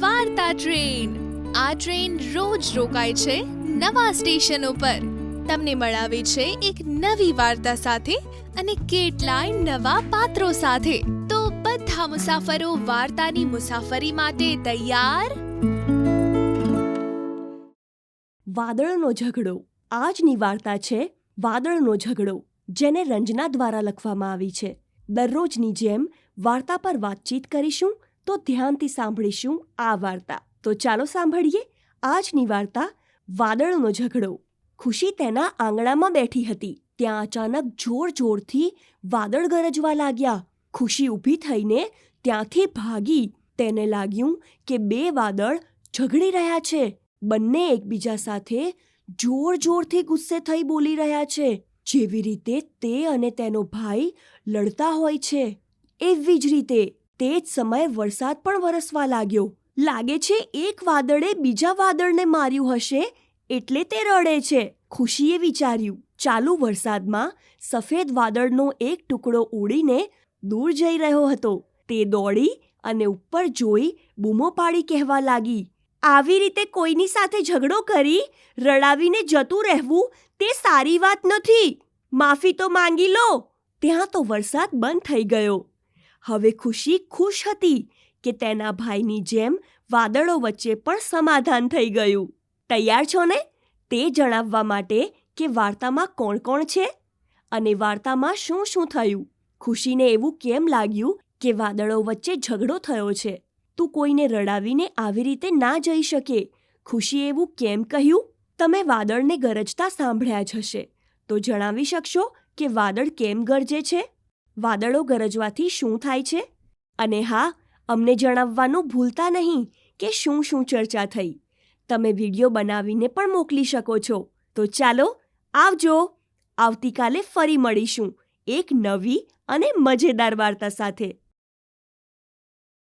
વાર્તા ટ્રેન. આ ટ્રેન રોજ રોકાય છે નવા સ્ટેશન ઉપર તમને મળાવે છે એક નવી વાર્તા સાથે અને કેટલાય નવા પાત્રો સાથે. તો બધા મુસાફરો વાર્તાની મુસાફરી માટે તૈયાર? વાદળનો ઝઘડો. આજની વાર્તા છે વાદળનો ઝઘડો, જેને રંજના દ્વારા લખવામાં આવી છે. દરરોજની જેમ વાર્તા પર વાતચીત કરીશું તો ધ્યાનથી સાંભળીશું આ વાર્તા. તો ચાલો સાંભળીએ આજની વાર્તા વાદળનો ઝઘડો. ખુશી તેના આંગણામાં બેઠી હતી. ત્યાં અચાનક જોર જોરથી વાદળ ગરજવા લાગ્યા. ખુશી ઊભી થઈને ત્યાંથી ભાગી. તેને લાગ્યું કે બે વાદળ ઝઘડી રહ્યા છે. બંને એકબીજા સાથે જોર જોરથી ગુસ્સે થઈ બોલી રહ્યા છે. જેવી રીતે તે અને તેનો ભાઈ લડતા હોય છે. એવી જ રીતે તે જ સમયે વરસાદ પણ વરસવા લાગ્યો. લાગે છે એક વાદળે બીજા વાદળને માર્યું હશે, એટલે તે રડે છે, ખુશીએ વિચાર્યું. ચાલુ વરસાદમાં સફેદ વાદળનો એક ટુકડો ઉડીને દૂર જઈ રહ્યો હતો. તે દોડી અને ઉપર જોઈ બૂમો પાડી કહેવા લાગી, આવી રીતે કોઈની સાથે ઝઘડો કરી, રડાવીને જતું રહેવું તે સારી વાત નથી. માફી તો માંગી લો. ત્યાં તો વરસાદ બંધ થઈ ગયો. હવે ખુશી ખુશ હતી કે તેના ભાઈની જેમ વાદળો વચ્ચે પણ સમાધાન થઈ ગયું. તૈયાર છો ને? તે જણાવવા માટે કે વાર્તામાં કોણ કોણ છે અને વાર્તામાં શું શું થયું? ખુશીને એવું કેમ લાગ્યું કે વાદળો વચ્ચે ઝઘડો થયો છે? તું કોઈને રડાવીને આવી રીતે ના જઈ શકે. ખુશી એવું કેમ કહ્યું? તમે વાદળને ગરજતા સાંભળ્યા જ હશે. તો જણાવી શકશો કે વાદળ કેમ ગરજે છે? વાદળો ગરજવાથી શું થાય છે? અને હા, અમને જણાવવાનું ભૂલતા નહીં કે શું શું ચર્ચા થઈ. તમે વીડિયો બનાવીને પણ મોકલી શકો છો. તો ચાલો, આવજો. આવતીકાલે ફરી મળીશું એક નવી અને મજેદાર વાર્તા સાથે.